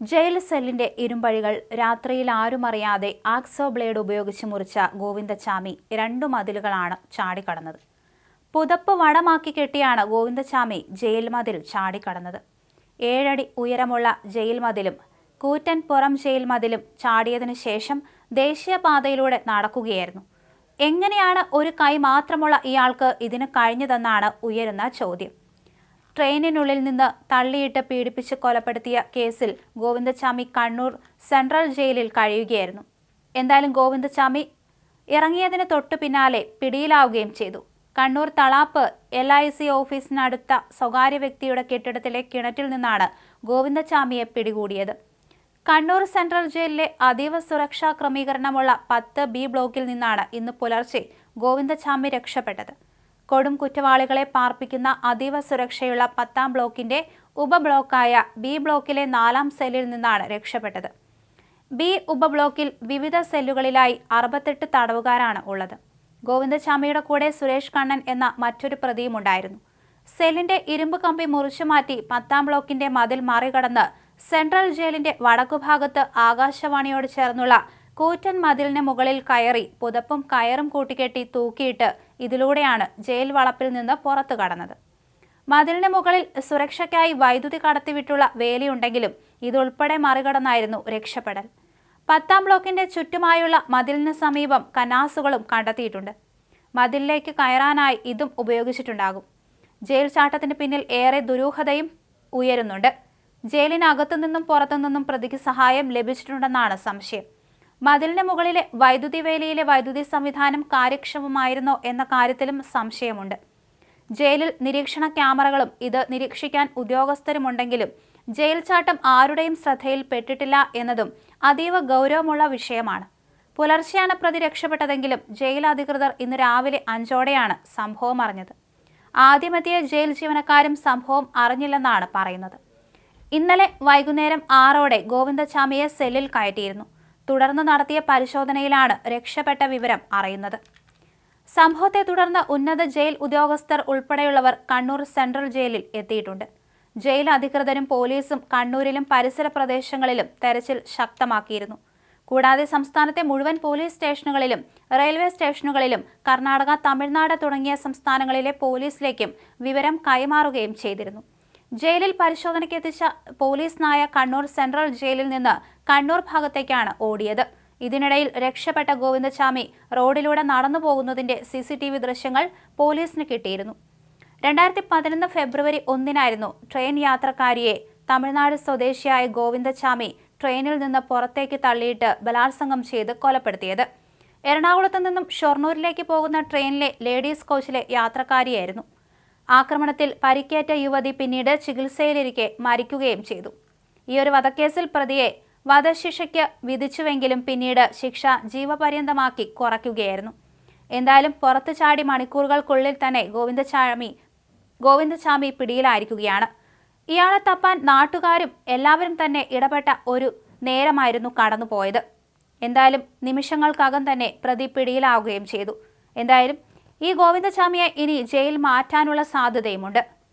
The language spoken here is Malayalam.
ജയിൽ സെല്ലിന്റെ ഇരുമ്പഴികൾ രാത്രിയിൽ ആരും അറിയാതെ ആക്സോ ബ്ലേഡ് ഉപയോഗിച്ച് മുറിച്ച ഗോവിന്ദച്ചാമി രണ്ടു മതിലുകളാണ് ചാടിക്കടന്നത്. പുതപ്പ് വടമാക്കി കെട്ടിയാണ് ഗോവിന്ദച്ചാമി ജയിൽ മതിൽ ചാടിക്കടന്നത്. ഏഴടി ഉയരമുള്ള ജയിൽ മതിലും കൂറ്റൻ പുറം ജയിൽ മതിലും ചാടിയതിനു ശേഷം ദേശീയപാതയിലൂടെ നടക്കുകയായിരുന്നു. എങ്ങനെയാണ് ഒരു കൈ മാത്രമുള്ള ഇയാൾക്ക് ഇതിന് കഴിഞ്ഞതെന്നാണ് ഉയരുന്ന ചോദ്യം. ട്രെയിനിനുള്ളിൽ നിന്ന് തള്ളിയിട്ട് പീഡിപ്പിച്ച് കൊലപ്പെടുത്തിയ കേസിൽ ഗോവിന്ദസ്വാമി കണ്ണൂർ സെൻട്രൽ ജയിലിൽ കഴിയുകയായിരുന്നു. എന്തായാലും ഗോവിന്ദസ്വാമി ഇറങ്ങിയതിന് തൊട്ടു പിന്നാലെ പിടിയിലാവുകയും ചെയ്തു. Kannur Thalap L I C ഓഫീസിനടുത്ത സ്വകാര്യ വ്യക്തിയുടെ കെട്ടിടത്തിലെ കിണറ്റിൽ നിന്നാണ് ഗോവിന്ദസ്വാമിയെ പിടികൂടിയത്. കണ്ണൂർ സെൻട്രൽ ജയിലിലെ അതീവ സുരക്ഷാ ക്രമീകരണമുള്ള പത്ത് ബി ബ്ലോക്കിൽ നിന്നാണ് ഇന്ന് പുലർച്ചെ ഗോവിന്ദസ്വാമി രക്ഷപ്പെട്ടത്. കൊടും കുറ്റവാളികളെ പാർപ്പിക്കുന്ന അതീവ സുരക്ഷയുള്ള പത്താം ബ്ലോക്കിന്റെ ഉപബ്ലോക്കായ ബി ബ്ലോക്കിലെ നാലാം സെല്ലിൽ നിന്നാണ് രക്ഷപ്പെട്ടത്. ബി ഉപബ്ലോക്കിൽ വിവിധ സെല്ലുകളിലായി അറുപത്തെട്ട് തടവുകാരാണ് ഉള്ളത്. ഗോവിന്ദചാമിയുടെ കൂടെ സുരേഷ് കണ്ണൻ എന്ന മറ്റൊരു പ്രതിയും ഉണ്ടായിരുന്നു. സെല്ലിന്റെ ഇരുമ്പ് കമ്പി മുറിച്ചു മാറ്റി പത്താം ബ്ലോക്കിന്റെ മതിൽ മറികടന്ന് സെൻട്രൽ ജയിലിന്റെ വടക്കുഭാഗത്ത് ആകാശവാണിയോട് ചേർന്നുള്ള കൂറ്റൻ മതിലിന് മുകളിൽ കയറി പുതപ്പും കയറും കൂട്ടിക്കെട്ടി തൂക്കിയിട്ട് ഇതിലൂടെയാണ് ജയിൽ വളപ്പിൽ നിന്ന് പുറത്തു കടന്നത്. മതിലിന് മുകളിൽ സുരക്ഷയ്ക്കായി വൈദ്യുതി കടത്തിവിട്ടുള്ള വേലിയുണ്ടെങ്കിലും ഇതുൾപ്പെടെ മറികടന്നായിരുന്നു രക്ഷപ്പെടൽ. പത്താം ബ്ലോക്കിന്റെ ചുറ്റുമായുള്ള മതിലിന് സമീപം കനാസുകളും കണ്ടെത്തിയിട്ടുണ്ട്. മതിലിലേക്ക് കയറാനായി ഇതും ഉപയോഗിച്ചിട്ടുണ്ടാകും. ജയിൽ ചാട്ടത്തിന് പിന്നിൽ ഏറെ ദുരൂഹതയും ഉയരുന്നുണ്ട്. ജയിലിനകത്തു നിന്നും പുറത്തു നിന്നും പ്രതിക്ക് സഹായം ലഭിച്ചിട്ടുണ്ടെന്നാണ് സംശയം. മതിലിന് മുകളിലെ വൈദ്യുതി വേലിയിലെ വൈദ്യുതി സംവിധാനം കാര്യക്ഷമമായിരുന്നോ എന്ന കാര്യത്തിലും സംശയമുണ്ട്. ജയിലിൽ നിരീക്ഷണ ക്യാമറകളും ഇത് നിരീക്ഷിക്കാൻ ഉദ്യോഗസ്ഥരുമുണ്ടെങ്കിലും ജയിൽ ചാട്ടം ആരുടെയും ശ്രദ്ധയിൽപ്പെട്ടിട്ടില്ല എന്നതും അതീവ ഗൗരവമുള്ള വിഷയമാണ്. പുലർച്ചെയാണ് പ്രതി രക്ഷപ്പെട്ടതെങ്കിലും ജയിൽ അധികൃതർ ഇന്ന് രാവിലെ അഞ്ചോടെയാണ് സംഭവം അറിഞ്ഞത്. ആദ്യമെത്തിയ ജയിൽ ജീവനക്കാരും സംഭവം അറിഞ്ഞില്ലെന്നാണ് പറയുന്നത്. ഇന്നലെ വൈകുന്നേരം ആറോടെ ഗോവിന്ദചാമിയെ സെല്ലിൽ കയറ്റിയിരുന്നു. തുടർന്ന് നടത്തിയ പരിശോധനയിലാണ് രക്ഷപ്പെട്ട വിവരം അറിയുന്നത്. സംഭവത്തെ തുടർന്ന് ഉന്നത ജയിൽ ഉദ്യോഗസ്ഥർ ഉൾപ്പെടെയുള്ളവർ കണ്ണൂർ സെൻട്രൽ ജയിലിൽ എത്തിയിട്ടുണ്ട്. ജയിൽ അധികൃതരും പോലീസും കണ്ണൂരിലും പരിസര പ്രദേശങ്ങളിലും തെരച്ചിൽ ശക്തമാക്കിയിരുന്നു. കൂടാതെ സംസ്ഥാനത്തെ മുഴുവൻ പോലീസ് സ്റ്റേഷനുകളിലും റെയിൽവേ സ്റ്റേഷനുകളിലും കർണാടക തമിഴ്നാട് തുടങ്ങിയ സംസ്ഥാനങ്ങളിലെ പോലീസിലേക്കും വിവരം കൈമാറുകയും ചെയ്തിരുന്നു. ജയിലിൽ പരിശോധനയ്ക്ക് എത്തിച്ച പോലീസ് നായ കണ്ണൂർ സെൻട്രൽ ജയിലിൽ നിന്ന് കണ്ണൂർ ഭാഗത്തേക്കാണ് ഓടിയത്. ഇതിനിടയിൽ രക്ഷപ്പെട്ട ഗോവിന്ദസ്വാമി റോഡിലൂടെ നടന്നു പോകുന്നതിന്റെ സി സി ടി വി ദൃശ്യങ്ങൾ പോലീസിന് കിട്ടിയിരുന്നു. രണ്ടായിരത്തി പതിനൊന്ന് ഫെബ്രുവരി ഒന്നിനായിരുന്നു ട്രെയിൻ യാത്രക്കാരിയെ തമിഴ്നാട് സ്വദേശിയായ ഗോവിന്ദസ്വാമി ട്രെയിനിൽ നിന്ന് പുറത്തേക്ക് തള്ളിയിട്ട് ബലാത്സംഗം ചെയ്ത് കൊലപ്പെടുത്തിയത്. എറണാകുളത്ത് നിന്നും ഷൊർണൂരിലേക്ക് പോകുന്ന ട്രെയിനിലെ ലേഡീസ് കോച്ചിലെ യാത്രക്കാരിയായിരുന്നു. ആക്രമണത്തിൽ പരിക്കേറ്റ യുവതി പിന്നീട് ചികിത്സയിലിരിക്കെ മരിക്കുകയും ചെയ്തു. ഈ ഒരു വധക്കേസിൽ പ്രതിയെ വധശിക്ഷയ്ക്ക് വിധിച്ചുവെങ്കിലും പിന്നീട് ശിക്ഷ ജീവപര്യന്തമാക്കി കുറയ്ക്കുകയായിരുന്നു. എന്തായാലും പുറത്തു ചാടി മണിക്കൂറുകൾക്കുള്ളിൽ തന്നെ ഗോവിന്ദചാമി ഗോവിന്ദചാമി പിടിയിലായിരിക്കുകയാണ്. ഇയാളെ തപ്പാൻ നാട്ടുകാരും എല്ലാവരും തന്നെ ഇടപെട്ട ഒരു നേരമായിരുന്നു കടന്നുപോയത്. എന്തായാലും നിമിഷങ്ങൾക്കകം തന്നെ പ്രതി പിടിയിലാവുകയും ചെയ്തു. എന്തായാലും ഈ ഗോവിന്ദസ്വാമിയെ ഇനി ജയിൽ മാറ്റാനുള്ള സാധ്യതയുമുണ്ട്.